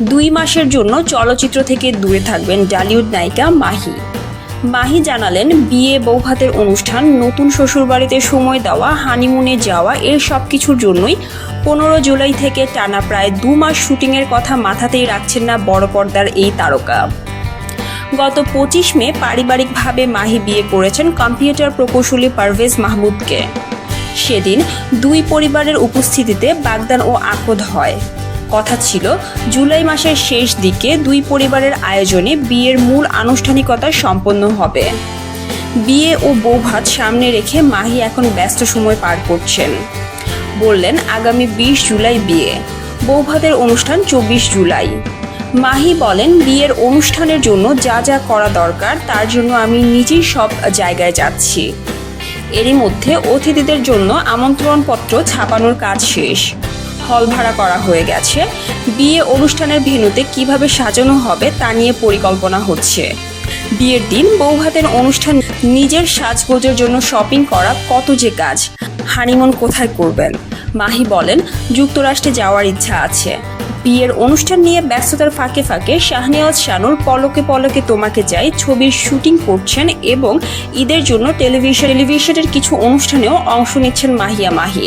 দুই মাসের জন্য চলচ্চিত্র থেকে দূরে থাকবেন ডালিউড নায়িকা মাহি। মাহি জানালেন, বিয়ে বৌভাতের অনুষ্ঠান, নতুন শ্বশুরবাড়িতে সময় দেওয়া, হানিমুনে যাওয়া এর সব কিছুর জন্যই পনেরো জুলাই থেকে টানা প্রায় দু মাস শুটিংয়ের কথা মাথাতেই রাখছেন না বড় পর্দার এই তারকা। গত পঁচিশ মে পারিবারিকভাবে মাহি বিয়ে করেছেন কম্পিউটার প্রকৌশলী পারভেজ মাহমুদকে। সেদিন দুই পরিবারের উপস্থিতিতে বাগদান ও আকদ হয়। কথা ছিল, জুলাই মাসের শেষ দিকে দুই পরিবারের আয়োজনে বিয়ের মূল আনুষ্ঠানিকতা সম্পন্ন হবে। বিয়ে ও বৌভাত সামনে রেখে মাহি এখন ব্যস্ত সময় পার করছেন। বললেন, আগামী বিশ জুলাই বিয়ে বৌভাতের অনুষ্ঠান চব্বিশ জুলাই। মাহি বলেন, বিয়ের অনুষ্ঠানের জন্য যা যা করা দরকার, তার জন্য আমি নিজেই সব জায়গায় যাচ্ছি। এরই মধ্যে অতিথিদের জন্য আমন্ত্রণপত্র ছাপানোর কাজ শেষ। হল ভাড়া করা হয়ে গেছে। বিয়ে অনুষ্ঠানের ভেন্যুতে কীভাবে সাজানো হবে তা নিয়ে পরিকল্পনা হচ্ছে। বিয়ের দিন বৌভাতের অনুষ্ঠান, নিজের সাজগোজের জন্য শপিং করা কত যে কাজ। হানিমুন কোথায় করবেন? মাহি বলেন, যুক্তরাষ্ট্রে যাওয়ার ইচ্ছা আছে। বিয়ের অনুষ্ঠান নিয়ে ব্যস্ততার ফাঁকে ফাঁকে শাহনিয়াজ শানুর পলকে পলকে তোমাকে চাই ছবির শুটিং করছেন এবং ঈদের জন্য টেলিভিশন, টেলিভিশনের কিছু অনুষ্ঠানেও অংশ নিচ্ছেন মাহিয়া মাহি।